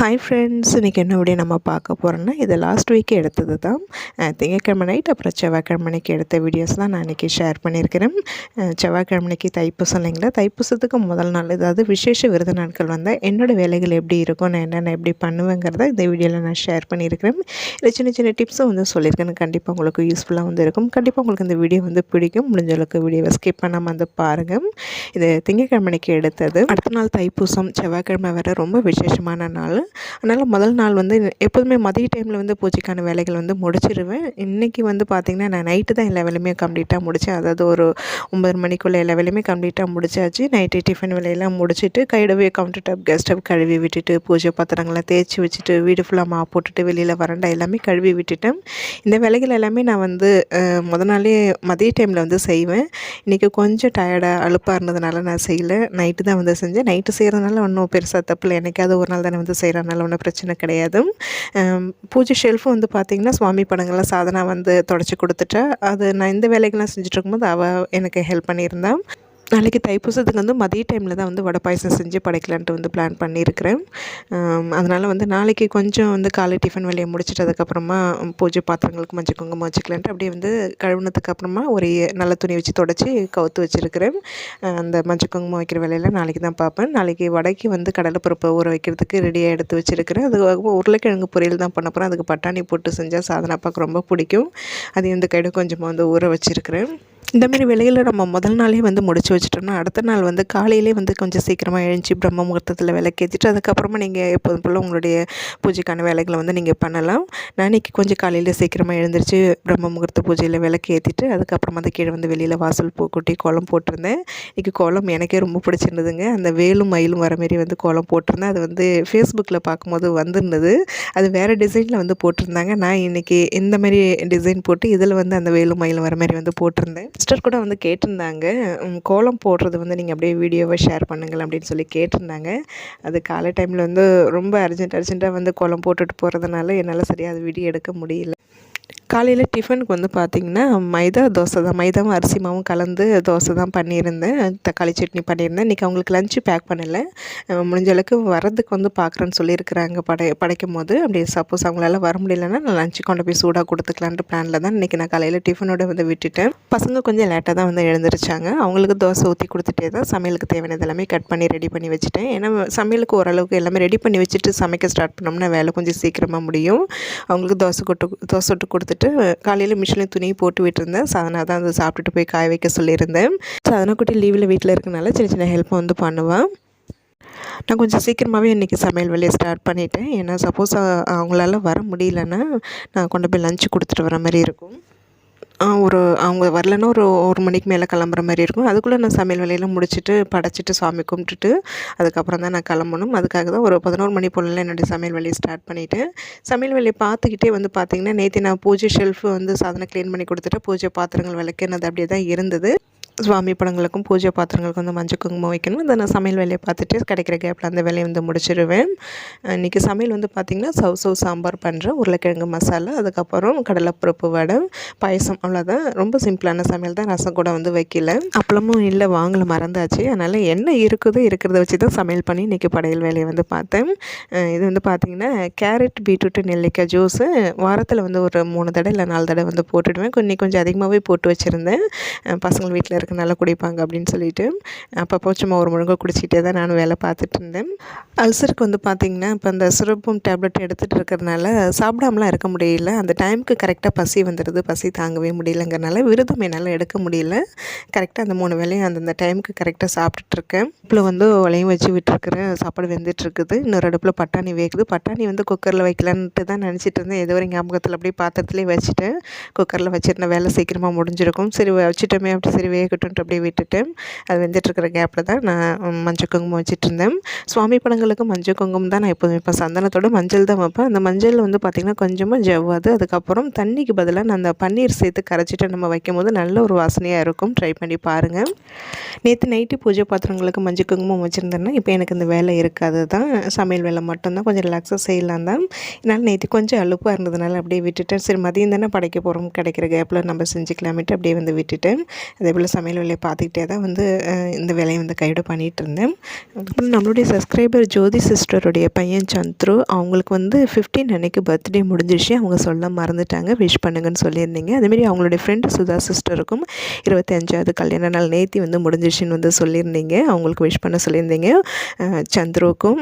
Hi friends இன்றைக்கி என்ன video நம்ம பார்க்க போகிறோன்னா இது லாஸ்ட் வீக் எடுத்தது தான். திங்கக்கிழமை நைட் அப்புறம் செவ்வாய்க்கிழமைக்கு எடுத்த வீடியோஸ் தான் நான் இன்றைக்கி ஷேர் பண்ணியிருக்கிறேன். செவ்வாய்க்கிழமைக்கு தைப்பூசம் இல்லைங்களா? தைப்பூசத்துக்கு முதல் நாள் ஏதாவது விசேஷ விருது நாட்கள் வந்தால் என்னோடய வேலைகள் எப்படி இருக்கும் நான் என்னென்ன எப்படி பண்ணுவேங்கிறத இந்த வீடியோவில் நான் ஷேர் பண்ணியிருக்கிறேன். இதில் சின்ன சின்ன டிப்ஸும் வந்து சொல்லியிருக்கேன். கண்டிப்பாக உங்களுக்கு யூஸ்ஃபுல்லாக வந்து இருக்கும். கண்டிப்பாக உங்களுக்கு இந்த வீடியோ வந்து பிடிக்கும். முடிஞ்ச அளவுக்கு வீடியோவை ஸ்கிப் பண்ணாமல் வந்து பாருங்கள் இது திங்கக்கிழமைக்கு எடுத்தது. அடுத்த நாள் தைப்பூசம் செவ்வாய்க்கிழமை வர ரொம்ப விசேஷமான நாள். அதனால் முதல் நாள் வந்து எப்போதுமே மதிய டைமில் வந்து பூஜைக்கான வேலைகள் வந்து முடிச்சிடுவேன் இன்றைக்கி வந்து பார்த்திங்கன்னா நான் நைட்டு தான் எல்லா வேலையுமே கம்ப்ளீட்டாக முடித்தேன் அதாவது ஒரு ஒம்பது மணிக்குள்ளே எல்லா வேலையுமே கம்ப்ளீட்டாக முடிச்சாச்சு. நைட்டு டிஃபன் வேலையெல்லாம் முடிச்சுட்டு கைடவே கவுண்டர் டாப் கெஸ்ட் டாப் கழுவி விட்டுட்டு பூஜை பாத்திரங்கள்லாம் தேய்ச்சி வச்சுட்டு வீடு ஃபுல்லாக மா போட்டுட்டு வெளியில் வரண்டா எல்லாமே கழுவி விட்டுட்டேன். இந்த வேலைகள் எல்லாமே நான் வந்து முத நாளே மதிய டைமில் வந்து செய்வேன். இன்றைக்கி கொஞ்சம் டயர்டாக அலுப்பாக இருந்ததுனால நான் செய்யலை. நைட்டு தான் வந்து செஞ்சேன். நைட்டு செய்கிறதுனால ஒன்றும் பெருசாக தப்பு இல்லை. ஒரு நாள் தானே வந்து செய்கிறனால ஒன்றும் பிரச்சனை கிடையாது பூஜை ஷெல்ஃபும் வந்து பார்த்திங்கன்னா சுவாமி படங்கள்லாம் சாதனா வந்து தொடச்சி கொடுத்துட்டா அது நான் இந்த வேலைகள்லாம் செஞ்சுட்டு இருக்கும்போது அவள் எனக்கு ஹெல்ப் பண்ணியிருந்தான் நாளைக்கு தைப்பூசத்துக்கு வந்து மதிய டைமில் தான் வந்து வடை பாயசம் செஞ்சு படைக்கலான்ட்டு வந்து பிளான் பண்ணியிருக்கிறேன். அதனால் வந்து நாளைக்கு கொஞ்சம் வந்து காலை டிஃபன் வேலையை முடிச்சிட்டதுக்கப்புறமா பூஜை பாத்திரங்களுக்கு மஞ்சள் குங்குமம் வச்சுக்கலான்ட்டு அப்படியே வந்து கழுவுனதுக்கு அப்புறமா ஒரு நல்ல துணி வச்சு தொடச்சி கவுத்து வச்சுருக்கிறேன். அந்த மஞ்சள் குங்குமம் வைக்கிற வேலையில் நாளைக்கு தான் பார்ப்பேன். நாளைக்கு வடைக்கு வந்து கடலைப்பருப்பு ஊற வைக்கிறதுக்கு ரெடியாக எடுத்து வச்சுருக்கிறேன். அது உருளைக்கிழங்கு பொரியல் தான் பண்ண போகிறேன் அதுக்கு பட்டாணி போட்டு செஞ்சால் சாதனை பார்க்க ரொம்ப பிடிக்கும். அது இந்த கைடு கொஞ்சமாக வந்து ஊற வச்சுருக்கிறேன். இந்தமாரி வேலைகளை நம்ம முதல் நாளே வந்து முடிச்சு வச்சிட்டோம்னா அடுத்த நாள் வந்து காலையிலே வந்து கொஞ்சம் சீக்கிரமாக எழுந்துச்சி பிரம்ம முகூர்த்தத்தில் விளக்கேற்றிட்டு அதுக்கப்புறமா நீங்கள் எப்போதும் போல் உங்களுடைய பூஜைக்கான வேலைகளை வந்து நீங்கள் பண்ணலாம். நான் இன்றைக்கி கொஞ்சம் காலையில் சீக்கிரமாக எழுந்திரிச்சு பிரம்ம முகூர்த்த பூஜையில் விளக்கு ஏற்றிட்டு அதுக்கப்புறமா அந்த கீழே வந்து வெளியில் வாசல் பூ கொட்டி கோலம் போட்டிருந்தேன். இன்றைக்கி கோலம் எனக்கே ரொம்ப பிடிச்சிருந்ததுங்க. அந்த வேலும் மயிலும் வர மாரி வந்து கோலம் போட்டிருந்தேன். அது வந்து ஃபேஸ்புக்கில் பார்க்கும்போது வந்திருந்தது. அது வேறு டிசைனில் வந்து போட்டிருந்தாங்க. நான் இன்றைக்கி இந்த மாதிரி டிசைன் போட்டு இதில் வந்து அந்த வேலும் மயிலும் வர மாதிரி வந்து போட்டிருந்தேன். சிஸ்டர் கூட வந்து கேட்டிருந்தாங்க. கோலம் அப்புறம் போடுறது வந்து நீங்கள் அப்படியே வீடியோவை ஷேர் பண்ணுங்கள் அப்படின்னு சொல்லி கேட்டிருந்தாங்க. அது காலை டைமில் வந்து ரொம்ப அர்ஜென்ட் அர்ஜென்ட்டாக வந்து குளம் போட்டுட்டு போகிறதுனால என்னால் சரியாக அது வீடியோ எடுக்க முடியல. காலையில் டிஃபனுக்கு வந்து பார்த்திங்கன்னா மைதா தோசை தான். மைதாவும் அரிசி மாவும் கலந்து தோசை தான் பண்ணியிருந்தேன். தக்காளி சட்னி பண்ணியிருந்தேன். இன்றைக்கி அவங்களுக்கு லஞ்சு பேக் பண்ணலை. முடிஞ்ச அளவுக்கு வரதுக்கு வந்து பார்க்குறேன்னு சொல்லியிருக்கிறாங்க படை படைக்கும் போது அப்படி சப்போஸ் அவங்களால வர முடியலன்னா நான் லஞ்சு கொண்டு போய் சூடாக கொடுத்துக்கலான்ட்டு பிளானில் தான் இன்றைக்கி நான் காலையில் டிஃபனோட வந்து விட்டுட்டேன். பசங்க கொஞ்சம் லேட்டாக தான் வந்து எழுந்திரிச்சாங்க. அவங்களுக்கு தோசை ஊற்றி கொடுத்துட்டே தான் சமையலுக்கு தேவையானது எல்லாமே கட் பண்ணி ரெடி பண்ணி வச்சுட்டேன். ஏன்னா சமையலுக்கு ஓரளவுக்கு எல்லாமே ரெடி பண்ணி வச்சுட்டு சமைக்க ஸ்டார்ட் பண்ணோம்னா வேலை கொஞ்சம் சீக்கிரமாக முடியும். அவங்களுக்கு தோசை கொட்டு தோசை கொட்டு கொடுத்துட்டு காலையில் மிஷினில் துணி போட்டு விட்டுருந்தேன். சாதனா தான் அதை சாப்பிட்டுட்டு போய் காய வைக்க சொல்லியிருந்தேன். சாதனா குட்டி லீவில் வீட்டில் இருக்கனால சின்ன சின்ன ஹெல்ப் வந்து பண்ணுவேன். நான் கொஞ்சம் சீக்கிரமாகவே இன்றைக்கி சமையல் வேலையை ஸ்டார்ட் பண்ணிட்டேன். ஏன்னா சப்போஸ் அவங்களால வர முடியலன்னா நான் கொண்டு போய் லஞ்சு கொடுத்துட்டு வர மாதிரி இருக்கும். ஒரு அவங்க வரலன்னா ஒரு ஒரு மணிக்கு மேலே கிளம்புற மாதிரி இருக்கும். அதுக்குள்ளே நான் சமையல் வேலையெல்லாம் முடிச்சுட்டு படைச்சிட்டு சாமி கும்பிட்டுட்டு அதுக்கப்புறம் தான் நான் கிளம்பணும். அதுக்காக தான் ஒரு பதினோரு மணி போலலாம் என்னுடைய சமையல் வேலையை ஸ்டார்ட் பண்ணிவிட்டேன் சமையல் வேலையை பார்த்துக்கிட்டே வந்து பார்த்திங்கன்னா நேற்று நான் பூஜை ஷெல்ஃபு வந்து சாதனை க்ளீன் பண்ணி கொடுத்துட்டு பூஜை பாத்திரங்கள் விளக்குனது அப்படியே தான் இருந்தது. சுவாமி படங்களுக்கும் பூஜை பாத்திரங்களுக்கும் வந்து மஞ்சள் குங்குமம் வைக்கணும். அதை நான் சமையல் வேலையை பார்த்துட்டு கிடைக்கிற கேப்பில் அந்த வேலையை வந்து முடிச்சிடுவேன் இன்றைக்கி சமையல் வந்து பார்த்திங்கன்னா சவ் சவ் சாம்பார் பண்ணுறேன் உருளைக்கிழங்கு மசாலா அதுக்கப்புறம் கடலைப்பருப்பு வடை பாயசம் அவ்வளோதான் ரொம்ப சிம்பிளான சமையல் தான். ரசம் கூட வந்து வைக்கல. அப்பளமும் இல்லை வாங்கல மறந்தாச்சு. அதனால் என்ன இருக்குதோ இருக்கிறத வச்சு தான் சமையல் பண்ணி இன்றைக்கி படையல் வேலையை வந்து பார்த்தேன். இது வந்து பார்த்திங்கன்னா கேரட் பீட்ரூட்டு நெல்லிக்காய் ஜூஸு வாரத்தில் வந்து ஒரு மூணு தடவை இல்லை நாலு தடவை வந்து போட்டுடுவேன். இன்னைக்கு கொஞ்சம் அதிகமாகவே போட்டு வச்சுருந்தேன். பசங்கள் வீட்டில் வீட்டில் இருக்கனால குடிப்பாங்க அப்படின்னு சொல்லிட்டு. அப்பப்போ சும்மா ஒரு முழுங்க குடிச்சிக்கிட்டே தான் நானும் வேலை பார்த்துட்டு இருந்தேன். அல்சருக்கு வந்து பார்த்திங்கன்னா இப்போ அந்த சிறப்பும் டேப்லெட் எடுத்துகிட்டு இருக்கிறதுனால சாப்பிடாமலாம் இருக்க முடியல. அந்த டைமுக்கு கரெக்டாக பசி வந்துடுது. பசி தாங்கவே முடியலங்கிறனால விரதம் என்னால் எடுக்க முடியல. கரெக்டாக அந்த மூணு வேலையும் அந்தந்த டைமுக்கு கரெக்டாக சாப்பிட்டுட்டு இருக்கேன். அடுப்பில் வந்து உலையும் வச்சு விட்டுருக்குறேன். சாப்பாடு வெந்துட்டு இருக்குது. இன்னொரு அடுப்பில் பட்டாணி வேகுது. பட்டாணி வந்து குக்கரில் வைக்கலான்ட்டு தான் நினச்சிட்டு இருந்தேன். எதுவரை ஞாபகத்தில் அப்படியே பாத்திரத்துலேயே வச்சுட்டேன். குக்கரில் வச்சுருந்த வேலை சீக்கிரமாக முடிஞ்சிருக்கும். சரி வச்சுட்டோமே அப்படி. சரி வேகட்டும்ட்டு அப்படியே விட்டுட்டு அது வெந்துட்டுருக்கிற கேப்பில் தான் நான் மஞ்சள் குங்குமம் வச்சுட்டு இருந்தேன் சுவாமி படங்களுக்கு மஞ்சள் குங்குமம் தான் நான் எப்போதும் வைப்பேன் சந்தனத்தோட மஞ்சள் தான் வைப்பேன். அந்த மஞ்சள் வந்து பார்த்திங்கன்னா கொஞ்சமாக ஜவ்வாது அதுக்கப்புறம் தண்ணிக்கு பதிலாக நான் அந்த பன்னீர் சேர்த்து கரைச்சிட்டு நம்ம வைக்கும் போது நல்ல ஒரு வாசனையாக இருக்கும். ட்ரை பண்ணி பாருங்கள் நேற்று நைட்டு பூஜை பாத்திரங்களுக்கு மஞ்சள் குங்குமம் வச்சுருந்தேன்னா இப்போ எனக்கு இந்த வேலை இருக்காது. தான் சமையல் வேலை மட்டும்தான். கொஞ்சம் ரிலாக்ஸாக செய்யலாம் தான். என்னால் நேற்று கொஞ்சம் அழுப்பாக இருந்ததுனால அப்படியே விட்டுட்டேன். சரி மதியம் தானே படைக்க போகிறோம் கிடைக்கிற கேப்பில் நம்ம செஞ்சுக்கலாமேட்டு அப்படியே வந்து விட்டுட்டேன். அதே போல் சமையல் வேலையை பார்த்துக்கிட்டே தான் வந்து இந்த வேலையை வந்து கைவிட பண்ணிகிட்டு இருந்தேன் அப்புறம் நம்மளுடைய சப்ஸ்கிரைபர் ஜோதி சிஸ்டருடைய பையன் சந்த்ரு அவங்களுக்கு வந்து 15 அன்னைக்கு பர்த்டே முடிஞ்சிருச்சு. அவங்க சொல்ல மறந்துட்டாங்க. விஷ் பண்ணுங்கன்னு சொல்லியிருந்தீங்க. அதேமாரி அவங்களுடைய ஃப்ரெண்டு சுதா சிஸ்டருக்கும் இருபத்தஞ்சாவது கல்யாண நாள் நேத்தி வந்து முடிஞ்சிருச்சுன்னு வந்து சொல்லியிருந்தீங்க. அவங்களுக்கு விஷ் பண்ண சொல்லியிருந்தீங்க. அஹ், சந்துருவுக்கும்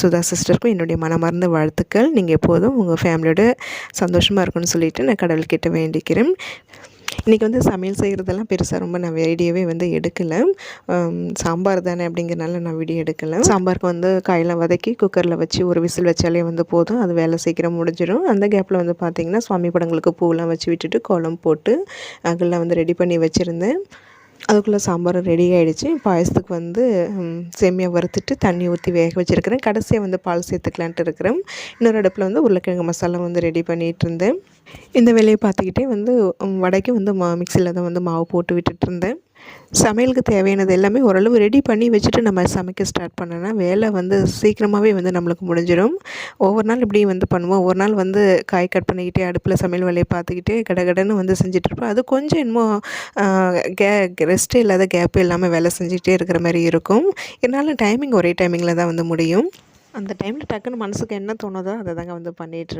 சுதா சிஸ்டருக்கும் என்னுடைய மனமார்ந்த வாழ்த்துக்கள். நீங்கள் எப்போதும் உங்கள் ஃபேமிலியோட சந்தோஷமாக இருக்கும்னு சொல்லிட்டு நான் கடவுள்கிட்ட வேண்டிக்கிறேன். இன்றைக்கி வந்து சமையல் செய்கிறதெல்லாம் பெருசாக ரொம்ப நான் வீடியோவே வந்து எடுக்கலை. சாம்பார் தானே அப்படிங்கிறனால நான் வீடியோ எடுக்கலை. சாம்பாருக்கு வந்து காயெல்லாம் வதக்கி குக்கரில் வச்சு ஒரு விசில் வச்சாலே வந்து போதும். அது வேலை சீக்கிரம் முடிஞ்சிடும் அந்த கேப்பில் வந்து பார்த்திங்கன்னா சுவாமி படங்களுக்கு பூவெல்லாம் வச்சு விட்டுட்டு குளம் போட்டு அதெல்லாம் வந்து ரெடி பண்ணி வச்சுருந்தேன். அதுக்குள்ளே சாம்பார் ரெடி ஆகிடுச்சு பாயசத்துக்கு வந்து சேமியா வறுத்துட்டு தண்ணி ஊற்றி வேக வச்சுருக்கிறேன். கடைசியாக வந்து பால் சேர்த்துக்கலான்ட்டு இருக்கிறேன். இன்னொரு அடுப்பில் வந்து உருளைக்கிழங்கு மசாலா வந்து ரெடி பண்ணிகிட்டு இருந்தேன். இந்த வேலையை பார்த்துக்கிட்டே வந்து வடைக்கு வந்து மா மிக்சியில் தான் வந்து மாவு போட்டு விட்டுட்டு இருந்தேன். சமையலுக்கு தேவையானது எல்லாமே ஓரளவு ரெடி பண்ணி வச்சுட்டு நம்ம சமைக்க ஸ்டார்ட் பண்ணோன்னா வேலை வந்து சீக்கிரமாகவே வந்து நம்மளுக்கு முடிஞ்சிடும். ஒவ்வொரு நாள் இப்படி வந்து பண்ணுவோம். ஒவ்வொரு நாள் வந்து காய் கட் பண்ணிக்கிட்டே அடுப்பில் சமையல் வேலையை பார்த்துக்கிட்டே கடகடன்னு வந்து செஞ்சிட்ருப்போம் இருப்போம். அது கொஞ்சம் இன்னமும் கே ரெஸ்ட்டே இல்லாத கேப் இல்லாமல் வேலை செஞ்சுக்கிட்டே இருக்கிற மாதிரி இருக்கும். இருந்தாலும் டைமிங் ஒரே டைமிங்கில் தான் வந்து முடியும். அந்த டைமில் டக்குன்னு மனசுக்கு என்ன தோணுதோ அதை தாங்க வந்து பண்ணிகிட்டு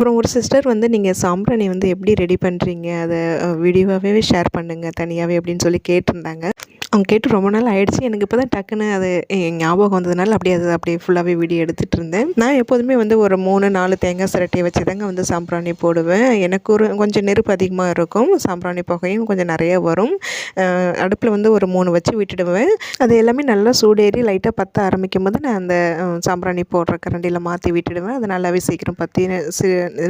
அப்புறம் ஒரு சிஸ்டர் வந்து நீங்கள் சாம்பிராணி வந்து எப்படி ரெடி பண்ணுறீங்க அதை வீடியோவாகவே ஷேர் பண்ணுங்கள் தனியாகவே அப்படின்னு சொல்லி கேட்டிருந்தாங்க. அவங்க கேட்டு ரொம்ப நாள் ஆயிடுச்சு. எனக்கு இப்போ தான் டக்குன்னு அது எ- ஞாபகம் வந்ததுனால அப்படியே அது அப்படியே ஃபுல்லாகவே வீடியோ எடுத்துகிட்டு இருந்தேன். நான் எப்போதுமே வந்து ஒரு மூணு நாலு தேங்காய் சிரட்டையை வச்சு தாங்க வந்து சாம்பிராணி போடுவேன். எனக்கு ஒரு கொஞ்சம் நெருப்பு அதிகமாக இருக்கும். சாம்பிராணி புகையும் கொஞ்சம் நிறைய வரும். அடுப்பில் வந்து ஒரு மூணு வச்சு விட்டுடுவேன். அது எல்லாமே நல்லா சூடேறி லைட்டாக பற்ற ஆரம்பிக்கும் போது நான் அந்த சாம்பிராணி போடுற கரண்டியில் மாற்றி விட்டுடுவேன். அது நல்லாவே சீக்கிரம் பற்றி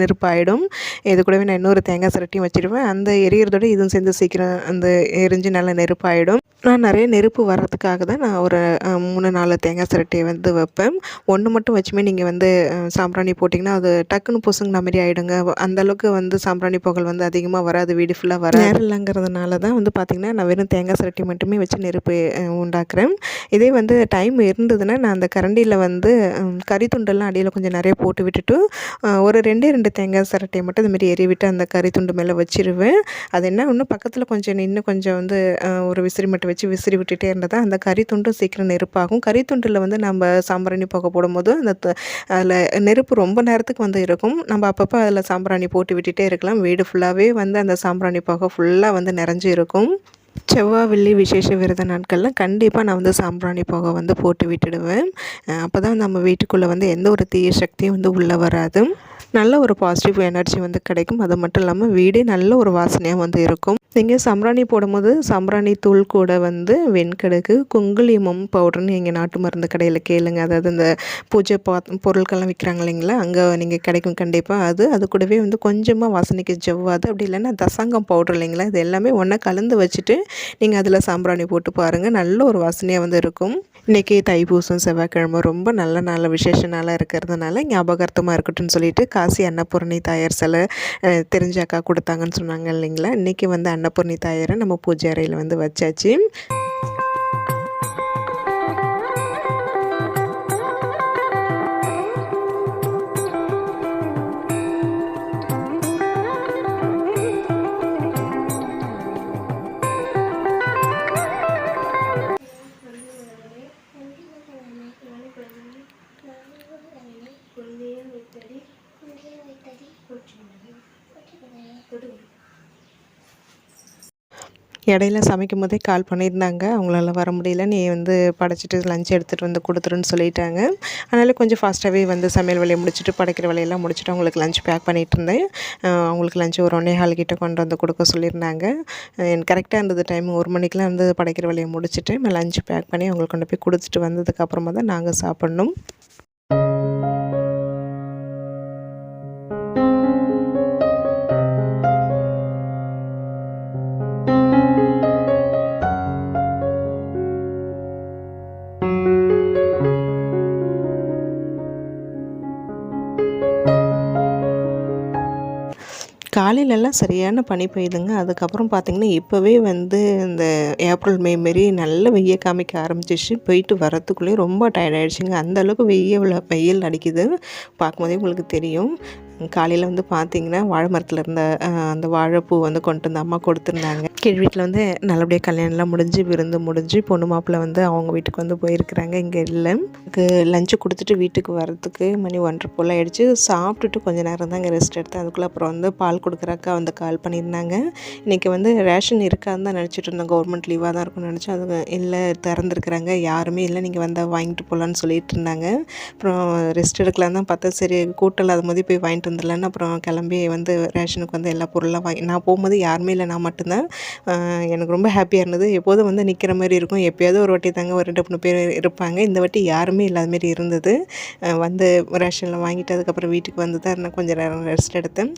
நெருப்பாயிடும். இது கூடவே நான் இன்னொரு தேங்காய் சிரட்டியும் வச்சிடுவேன் அந்த எரியறதோட இதுவும் சேர்ந்து சீக்கிரம் அந்த எரிஞ்சு நல்லா நெருப்பாயிடும். நான் நிறைய நெருப்பு வர்றதுக்காக தான் நான் ஒரு மூணு நாலு தேங்காய் சிரட்டியை வந்து வைப்பேன். ஒன்று மட்டும் வச்சுமே நீங்கள் வந்து சாம்பிராணி போட்டிங்கன்னா அது டக்குன்னு பொசுங்கின மாதிரி ஆகிடுங்க அந்த அளவுக்கு வந்து சாம்பிராணி புகழ் வந்து அதிகமாக வராது வீடு ஃபுல்லாக வர நேரம் இல்லைங்கிறதுனால தான் வந்து பார்த்திங்கன்னா நான் வெறும் தேங்காய் சிரட்டி மட்டுமே வச்சு நெருப்பு உண்டாக்குறேன். இதே வந்து டைம் இருந்ததுன்னா நான் அந்த கரண்டியில் வந்து கறி துண்டெல்லாம் அடியில் கொஞ்சம் நிறைய போட்டு விட்டுட்டு ஒரு ரெண்டு ரெண்டு தேங்காய் சிரட்டையை மட்டும் இதுமாரி எறிவிட்டு அந்த கறி துண்டு மேலே வச்சிருவேன். அது என்ன ஒன்று பக்கத்தில் கொஞ்சம் நின்று கொஞ்சம் வந்து ஒரு விசிறி மட்டும் வச்சு விசிறி விட்டுட்டே இருந்தால் அந்த கறி துண்டும் சீக்கிரம் நெருப்பாகும். கறி துண்டில் வந்து நம்ம சாம்பிராணி புகை போடும்போது அந்த அதில் நெருப்பு ரொம்ப நேரத்துக்கு வந்து இருக்கும். நம்ம அப்பப்போ அதில் சாம்பிராணி போட்டு விட்டுட்டே இருக்கலாம். வீடு ஃபுல்லாகவே வந்து அந்த சாம்பிராணி புகை ஃபுல்லாக வந்து நிறைஞ்சு இருக்கும். செவ்வாய் வெள்ளி விசேஷ விரத நாட்களில் கண்டிப்பாக நான் வந்து சாம்பிராணி புகை வந்து போட்டு விட்டுடுவேன். அப்போ தான் நம்ம வீட்டுக்குள்ளே வந்து எந்த ஒரு தீய சக்தியும் வந்து உள்ளே வராது. நல்ல ஒரு பாசிட்டிவ் எனர்ஜி வந்து கிடைக்கும். அது மட்டும் இல்லாமல் வீடே நல்ல ஒரு வாசனையாக வந்து இருக்கும். நீங்கள் சாம்பிராணி போடும்போது சாம்பிராணி தூள் கூட வந்து வெண்கடுக்கு குங்குளிமம் பவுடர்னு எங்கள் நாட்டு மருந்து கடையில் கேளுங்க. அதாவது இந்த பூஜை பா பொருட்கள்லாம் விற்கிறாங்க இல்லைங்களா? அங்கே நீங்கள் கிடைக்கும் கண்டிப்பாக அது. அது கூடவே வந்து கொஞ்சமாக வாசனைக்கு ஜவ்வாது. அப்படி இல்லைன்னா தசங்கம் பவுடர் இல்லைங்களா? இது எல்லாமே ஒன்றா கலந்து வச்சுட்டு நீங்கள் அதில் சாம்பிராணி போட்டு பாருங்கள் நல்ல ஒரு வாசனையாக வந்து இருக்கும். இன்றைக்கி தைப்பூசம் செவ்வாய்க்கிழமை ரொம்ப நல்ல நல்ல விசேஷ நாளாக இருக்கிறதுனால ஞாபகார்த்தமாக இருக்கட்டும்னு சொல்லிட்டு காசி அன்னபூர்ணி தாயார் சிலை தெரிஞ்ச அக்கா கொடுத்தாங்கன்னு சொன்னாங்க இல்லைங்களா? இன்றைக்கி வந்து அன்னபூர்ணி தாயாரை நம்ம பூஜை அறையில் வந்து வச்சாச்சு. இடையில சமைக்கும் போதே கால் பண்ணியிருந்தாங்க. அவங்களால வர முடியல. நீ வந்து படைச்சிட்டு லஞ்ச் எடுத்துகிட்டு வந்து கொடுத்துருன்னு சொல்லிட்டாங்க. அதனால் கொஞ்சம் ஃபாஸ்ட்டாகவே வந்து சமையல் வேலையை முடிச்சுட்டு படைக்கிற வேலையெல்லாம் முடிச்சுட்டு அவங்களுக்கு லஞ்ச் பேக் பண்ணிகிட்டு இருந்தேன். அவங்களுக்கு லஞ்ச் ஒரு ஒன்றே ஹால் கிட்ட கொண்டு வந்து கொடுக்க சொல்லியிருந்தாங்க. எனக்கு கரெக்டாக இருந்தது டைம் ஒரு மணிக்கெலாம் வந்து படைக்கிற வேலையை முடிச்சுட்டு லஞ்ச் பேக் பண்ணி அவங்களுக்கு கொண்டு போய் கொடுத்துட்டு வந்ததுக்கப்புறமா தான் நாங்கள் சாப்பிட்ணும். பார்த்திங்கன்னா சரியான பனி பெய்யுதுங்க அதுக்கப்புறம் பார்த்திங்கன்னா இப்போவே வந்து இந்த ஏப்ரல் மே மாரி நல்ல வெய்ய காமிக்க ஆரம்பிச்சிச்சு போயிட்டு வரத்துக்குள்ளேயே ரொம்ப டயர்ட் ஆகிடுச்சிங்க அந்தளவுக்கு வெய்ய வெயில் அடிக்குது பார்க்கும்போதே உங்களுக்கு தெரியும். காலையில் வந்து பார்த்திங்கன்னா வாழை மரத்தில் இருந்த அந்த வாழைப்பூ வந்து கொண்டு வந்து அம்மா கொடுத்துருந்தாங்க. கீழ் வீட்டில் வந்து நல்லபடியாக கல்யாணம்லாம் முடிஞ்சு விருந்து முடிஞ்சு பொண்ணு மாப்பிள்ளை வந்து அவங்க வீட்டுக்கு வந்து போயிருக்கிறாங்க. இங்கே இல்லை. எனக்கு லஞ்சு கொடுத்துட்டு வீட்டுக்கு வரதுக்கு மணி ஒன்றரை போல் ஆகிடுச்சு சாப்பிட்டுட்டு கொஞ்ச நேரம் தான் இங்கே ரெஸ்ட் எடுத்தேன். அதுக்குள்ளே அப்புறம் வந்து பால் கொடுக்குற அக்கா வந்து கால் பண்ணியிருந்தாங்க. இன்றைக்கி வந்து ரேஷன் இருக்காதுன்னு தான் நினச்சிட்டு இருந்தோம் கவர்மெண்ட் லீவாக தான் இருக்கும்னு நினச்சோம் அது இல்லை திறந்துருக்குறாங்க. யாருமே இல்லை. நீங்கள் வந்தால் வாங்கிட்டு போகலான்னு சொல்லிட்டு இருந்தாங்க. அப்புறம் ரெஸ்ட் எடுக்கலான்னு தான் பார்த்தா சரி கூட்டம் இல்லாத மாதிரி போய் வாங்கிட்டு வந்துடலான்னு அப்புறம் கிளம்பி வந்து ரேஷனுக்கு வந்து எல்லா பொருளாக வாங்கி நான் போகும்போது யாருமே இல்லை நான் மட்டும்தான். எனக்கு ரொம்ப ஹாப்பியாக இருந்தது. எப்போதும் வந்து நிற்கிற மாதிரி இருக்கும். எப்போயாவது ஒரு வாட்டி தாங்க ஒரு ரெண்டு மூணு பேர் இருப்பாங்க. இந்த வாட்டி யாருமே இல்லாத மாதிரி இருந்தது. வந்து ரேஷனில் வாங்கிட்டு அதுக்கப்புறம் வீட்டுக்கு வந்து தான் நான் கொஞ்சம் நேரம் ரெஸ்ட் எடுத்தேன்.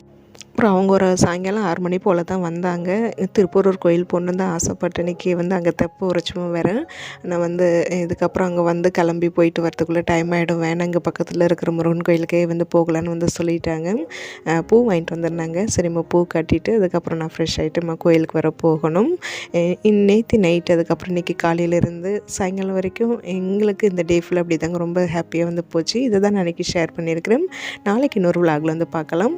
அப்புறம் அவங்க ஒரு சாயங்காலம் ஆறு மணி போல் தான் வந்தாங்க. திருப்பூரூர் கோயில் போகணுன்னு தான் ஆசைப்பட்டு இன்றைக்கி வந்து அங்கே தெப்ப உரைச்சும் வேறு. நான் வந்து இதுக்கப்புறம் அங்கே வந்து கிளம்பி போயிட்டு வரதுக்குள்ளே டைம் ஆகிடும் வேணாம் இங்கே பக்கத்தில் இருக்கிற முருகன் கோயிலுக்கே வந்து போகலான்னு வந்து சொல்லிட்டாங்க. பூ வாங்கிட்டு வந்திருந்தாங்க. சரிம்மா பூ கட்டிட்டு அதுக்கப்புறம் நான் ஃப்ரெஷ் ஆகிட்டு நம்ம கோயிலுக்கு வர போகணும். நேற்று நைட் அதுக்கப்புறம் இன்றைக்கி காலையிலேருந்து சாயங்காலம் வரைக்கும் எங்களுக்கு இந்த டே ஃபுல்லாக அப்படி தாங்க ரொம்ப ஹாப்பியாக வந்து போச்சு. இதை தான் நான் இன்றைக்கி ஷேர் பண்ணியிருக்கிறேன். நாளைக்கு இன்னொரு விலாகில் வந்து பார்க்கலாம்.